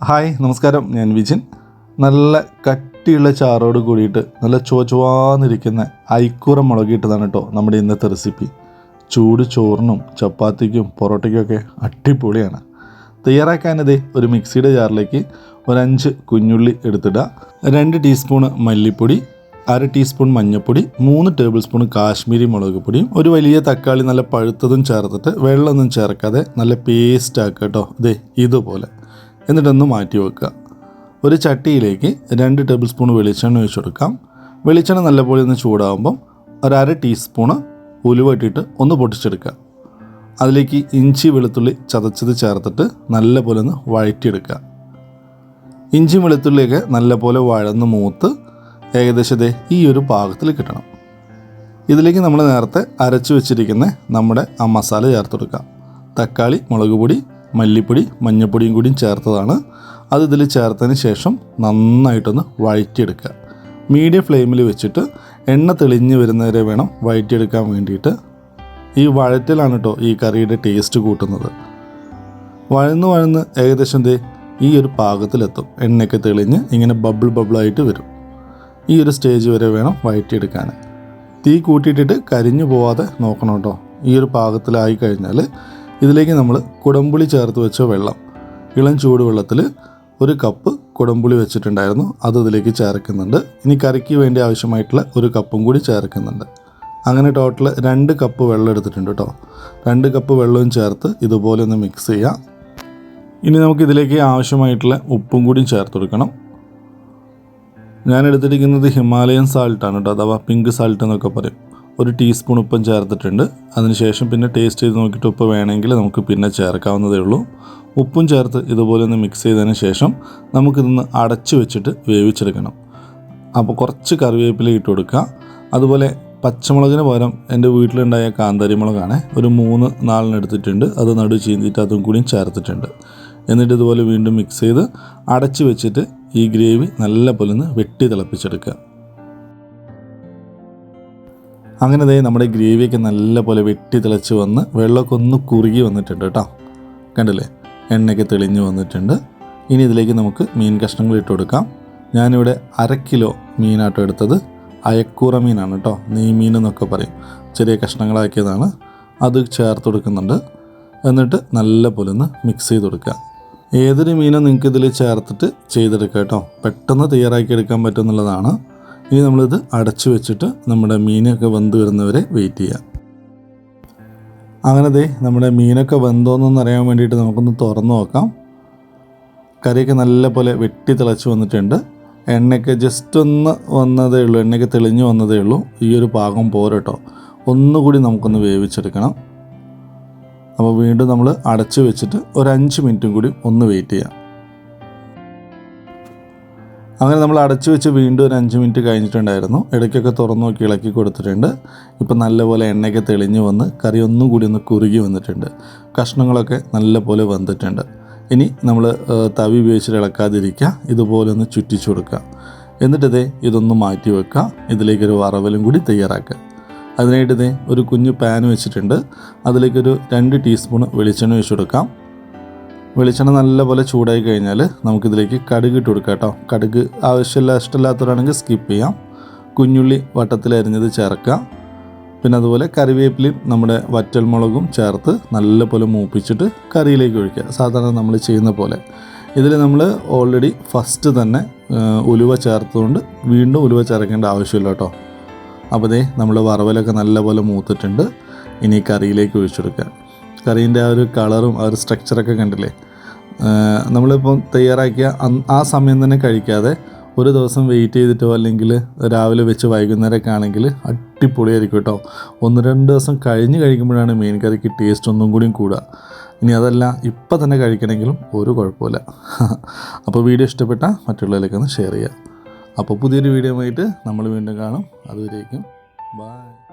Hi നമസ്കാരം. ഞാൻ വിജിൻ. നല്ല കട്ടിയുള്ള ചാറോട് കൂടിയിട്ട് നല്ല ചുവച്ചുവാന്നിരിക്കുന്ന ഐക്കൂറ മുളകിട്ടതാണ് കേട്ടോ നമ്മുടെ ഇന്നത്തെ റെസിപ്പി ചൂട് ചോറിനും ചപ്പാത്തിക്കും പൊറോട്ടയ്ക്കൊക്കെ അടിപൊളിയാണ്. തയ്യാറാക്കാനതേ ഒരു മിക്സിയുടെ ജാറിലേക്ക് ഒരു അഞ്ച് കുഞ്ഞുള്ളി എടുത്തിടുക. രണ്ട് ടീസ്പൂണ് മല്ലിപ്പൊടി അര ടീസ്പൂൺ മഞ്ഞൾപ്പൊടി മൂന്ന് ടേബിൾ സ്പൂൺ കാശ്മീരി മുളക് പൊടിയും ഒരു വലിയ തക്കാളി നല്ല പഴുത്തതും ചേർത്തിട്ട് വെള്ളമൊന്നും ചേർക്കാതെ നല്ല പേസ്റ്റ് ആക്കുക കേട്ടോ ഇതേ ഇതുപോലെ. എന്നിട്ടൊന്ന് മാറ്റി വെക്കുക. ഒരു ചട്ടിയിലേക്ക് രണ്ട് ടേബിൾ സ്പൂൺ വെളിച്ചെണ്ണ ഒഴിച്ചെടുക്കാം വെളിച്ചെണ്ണ നല്ലപോലെ ഒന്ന് ചൂടാകുമ്പം ഒരു അര ടീസ്പൂണ് ഉലുവ ഇട്ടിട്ട് ഒന്ന് പൊട്ടിച്ചെടുക്കുക. അതിലേക്ക് ഇഞ്ചി വെളുത്തുള്ളി ചതച്ചത് ചേർത്തിട്ട് നല്ലപോലെ ഒന്ന് വഴറ്റിയെടുക്കുക. ഇഞ്ചി വെളുത്തുള്ളിയൊക്കെ നല്ലപോലെ വഴന്ന് മൂത്ത് ഏകദേശം ഈ ഒരു പാകത്തിൽ കിട്ടണം. ഇതിലേക്ക് നമ്മൾ നേരത്തെ അരച്ചു വെച്ചിരിക്കുന്ന നമ്മുടെ ആ മസാല ചേർത്ത് കൊടുക്കാം. തക്കാളി മുളക് പൊടി മല്ലിപ്പൊടി മഞ്ഞൾപ്പൊടിയും കൂടിയും ചേർത്തതാണ്. അത് ഇതിൽ ചേർത്തതിന് ശേഷം നന്നായിട്ടൊന്ന് വഴറ്റിയെടുക്കുക. മീഡിയം ഫ്ലെയിമിൽ വെച്ചിട്ട് എണ്ണ തെളിഞ്ഞ് വരുന്നവരെ വേണം വഴറ്റിയെടുക്കാൻ വേണ്ടിയിട്ട്. ഈ വഴറ്റലാണ് കേട്ടോ ഈ കറിയുടെ ടേസ്റ്റ് കൂട്ടുന്നത്. വഴന്ന് വഴന്ന് ഏകദേശം ദേ ഈ ഒരു പാകത്തിലെത്തും. എണ്ണയൊക്കെ തെളിഞ്ഞ് ഇങ്ങനെ ബബിൾ ബബിളായിട്ട് വരും. ഈ ഒരു സ്റ്റേജ് വരെ വേണം വഴറ്റിയെടുക്കാൻ. തീ കൂട്ടിയിട്ടിട്ട് കരിഞ്ഞു പോവാതെ നോക്കണം കേട്ടോ ഈ ഒരു പാകത്തിലായി കഴിഞ്ഞാൽ ഇതിലേക്ക് നമ്മൾ കുടംപുളി ചേർത്ത് വെച്ച വെള്ളം ഇളം ചൂടുവെള്ളത്തിൽ ഒരു കപ്പ് കുടംപുളി വെച്ചിട്ടുണ്ടായിരുന്നു. അത് ഇതിലേക്ക് ചേർക്കുന്നുണ്ട്. ഇനി കറിക്ക് വേണ്ടി ആവശ്യമായിട്ടുള്ള ഒരു കപ്പും കൂടി ചേർക്കുന്നുണ്ട്. അങ്ങനെ ടോട്ടൽ രണ്ട് കപ്പ് വെള്ളം എടുത്തിട്ടുണ്ട് കേട്ടോ രണ്ട് കപ്പ് വെള്ളവും ചേർത്ത് ഇതുപോലെ ഒന്ന് മിക്സ് ചെയ്യാം. ഇനി നമുക്ക് ഇതിലേക്ക് ആവശ്യമായിട്ടുള്ള ഉപ്പും കൂടി ചേർത്ത് കൊടുക്കണം. ഞാൻ എടുത്തിരിക്കുന്നത് ഹിമാലയൻ സാൾട്ടാണ് കേട്ടോ അഥവാ പിങ്ക് സാൾട്ട് എന്നൊക്കെ പറയും. ഒരു ടീസ്പൂൺ ഉപ്പും ചേർത്തിട്ടുണ്ട്. അതിനുശേഷം പിന്നെ ടേസ്റ്റ് ചെയ്ത് നോക്കിയിട്ട് ഉപ്പ് വേണമെങ്കിൽ നമുക്ക് പിന്നെ ചേർക്കാവുന്നതേ ഉള്ളൂ. ഉപ്പും ചേർത്ത് ഇതുപോലെ ഒന്ന് മിക്സ് ചെയ്തതിന് ശേഷം നമുക്കിതൊന്ന് അടച്ചു വെച്ചിട്ട് വേവിച്ചെടുക്കണം. അപ്പോൾ കുറച്ച് കറിവേപ്പില ഇട്ട് കൊടുക്കുക. അതുപോലെ പച്ചമുളകിന് പകരം എന്റെ വീട്ടിലുണ്ടായ കാന്താരി മുളകാണ് ഒരു മൂന്ന് നാലിന് എടുത്തിട്ടുണ്ട്. അത് നടു ചീന്തിയിട്ട് അതും കൂടിയും ചേർത്തിട്ടുണ്ട്. എന്നിട്ട് ഇതുപോലെ വീണ്ടും മിക്സ് ചെയ്ത് അടച്ചു വെച്ചിട്ട് ഈ ഗ്രേവി നല്ല പോലെ ഒന്ന് വെട്ടി തിളപ്പിച്ചെടുക്കുക. അങ്ങനെ ദേ നമ്മുടെ ഗ്രേവിയൊക്കെ നല്ല പോലെ വെട്ടി തിളച്ച് വന്ന് വെള്ളമൊക്കെ ഒന്ന് കുറുകി വന്നിട്ടുണ്ട് കേട്ടോ. കണ്ടില്ലേ? എണ്ണയൊക്കെ തെളിഞ്ഞു വന്നിട്ടുണ്ട്. ഇനി ഇതിലേക്ക് നമുക്ക് മീൻ കഷ്ണങ്ങൾ ഇട്ട് കൊടുക്കാം. ഞാനിവിടെ അര കിലോ മീനാട്ടോ എടുത്തത്. അയക്കൂറ മീനാണ് കേട്ടോ. നെയ്മീൻ എന്നൊക്കെ പറയും. ചെറിയ കഷ്ണങ്ങളാക്കിയതാണ്. അത് ചേർത്ത് കൊടുക്കുന്നുണ്ട്. എന്നിട്ട് നല്ല പോലെ ഒന്ന് മിക്സ് ചെയ്ത് കൊടുക്കുക. ഏതൊരു മീനും നിങ്ങൾക്ക് ഇതിൽ ചേർത്തിട്ട് ചെയ്തെടുക്കുക കേട്ടോ. പെട്ടെന്ന് തയ്യാറാക്കി എടുക്കാൻ പറ്റുമെന്നുള്ളതാണ് ഇനി നമ്മളിത് അടച്ചു വെച്ചിട്ട് നമ്മുടെ മീനൊക്കെ വെന്ത് വരുന്നവരെ വെയിറ്റ് ചെയ്യാം. അങ്ങനെ ദേ നമ്മുടെ മീനൊക്കെ വെന്തോന്നൊന്ന് അറിയാൻ വേണ്ടിയിട്ട് നമുക്കൊന്ന് തുറന്ന് നോക്കാം. കറിയൊക്കെ നല്ല പോലെ വെട്ടി തിളച്ച് വന്നിട്ടുണ്ട്. എണ്ണയൊക്കെ ജസ്റ്റ് ഒന്ന് വന്നതേ ഉള്ളൂ. എണ്ണയൊക്കെ തെളിഞ്ഞ് വന്നതേ ഉള്ളൂ. ഈ ഒരു പാകം പോരട്ടോ ഒന്നുകൂടി നമുക്കൊന്ന് വേവിച്ചെടുക്കണം. അപ്പോൾ വീണ്ടും നമ്മൾ അടച്ചു വെച്ചിട്ട് ഒരു അഞ്ച് മിനിറ്റും കൂടി ഒന്ന് വെയിറ്റ് ചെയ്യാം. അങ്ങനെ നമ്മൾ അടച്ചു വെച്ച് വീണ്ടും ഒരു അഞ്ച് മിനിറ്റ് കഴിഞ്ഞിട്ടുണ്ടായിരുന്നു. ഇടയ്ക്കൊക്കെ തുറന്നു നോക്കി ഇളക്കി കൊടുത്തിട്ടുണ്ട്. ഇപ്പം നല്ലപോലെ എണ്ണയൊക്കെ തെളിഞ്ഞു വന്ന് കറി ഒന്നും കൂടി ഒന്ന് കുറുകി വന്നിട്ടുണ്ട്. കഷ്ണങ്ങളൊക്കെ നല്ലപോലെ വന്നിട്ടുണ്ട്. ഇനി നമ്മൾ തവി ഉപയോഗിച്ചിട്ട് ഇളക്കാതിരിക്കുക. ഇതുപോലെ ഒന്ന് ചുറ്റിച്ചു കൊടുക്കുക. എന്നിട്ട് ഇതേ ഇതൊന്ന് മാറ്റി വെക്കുക. ഇതിലേക്കൊരു വറവലും കൂടി തയ്യാറാക്കുക. അതിനായിട്ട് ഇതേ ഒരു കുഞ്ഞു പാൻ വെച്ചിട്ടുണ്ട്. അതിലേക്കൊരു രണ്ട് ടീസ്പൂൺ വെളിച്ചെണ്ണ ഒഴിച്ചു കൊടുക്കാം. വെളിച്ചെണ്ണ നല്ലപോലെ ചൂടായി കഴിഞ്ഞാൽ നമുക്കിതിലേക്ക് കടുക് ഇട്ട് കൊടുക്കാം കേട്ടോ. കടുക് ആവശ്യമില്ല ഇഷ്ടമില്ലാത്തവരാണെങ്കിൽ സ്കിപ്പ് ചെയ്യാം. കുഞ്ഞുള്ളി വട്ടത്തിൽ അരിഞ്ഞത് ചേർക്കാം. പിന്നെ അതുപോലെ കറിവേപ്പിലയും നമ്മുടെ വറ്റൽമുളകും ചേർത്ത് നല്ലപോലെ മൂപ്പിച്ചിട്ട് കറിയിലേക്ക് ഒഴിക്കുക. സാധാരണ നമ്മൾ ചെയ്യുന്ന പോലെ. ഇതിൽ നമ്മൾ ഓൾറെഡി ഫസ്റ്റ് തന്നെ ഉലുവ ചേർത്തുകൊണ്ട് വീണ്ടും ഉലുവ ചേർക്കേണ്ട ആവശ്യമില്ല കേട്ടോ. അപ്പോൾ ദേ നമ്മൾ വറവലൊക്കെ നല്ലപോലെ മൂത്തിട്ടുണ്ട്. ഇനി കറിയിലേക്ക് ഒഴിച്ചെടുക്കുക. കറീന്റെ ആ ഒരു കളറും ആ ഒരു സ്ട്രക്ചറൊക്കെ കണ്ടില്ലേ? നമ്മളിപ്പം തയ്യാറാക്കിയ ആ സമയം തന്നെ കഴിക്കാതെ ഒരു ദിവസം വെയിറ്റ് ചെയ്തിട്ടോ അല്ലെങ്കിൽ രാവിലെ വെച്ച് വൈകുന്നേരമൊക്കെ ആണെങ്കിൽ അടിപൊളിയായിരിക്കും കേട്ടോ. ഒന്ന് രണ്ട് ദിവസം കഴിഞ്ഞ് കഴിക്കുമ്പോഴാണ് മീൻ കറിക്ക് ടേസ്റ്റ് ഒന്നും കൂടിയും കൂടുക. ഇനി അതല്ല ഇപ്പം തന്നെ കഴിക്കണമെങ്കിലും ഒരു കുഴപ്പമില്ല. അപ്പോൾ വീഡിയോ ഇഷ്ടപ്പെട്ടാൽ മറ്റുള്ളവരിലേക്കൊന്ന് ഷെയർ ചെയ്യുക. അപ്പോൾ പുതിയൊരു വീഡിയോ ആയിട്ട് നമ്മൾ വീണ്ടും കാണും. അതുവരേക്കും ബൈ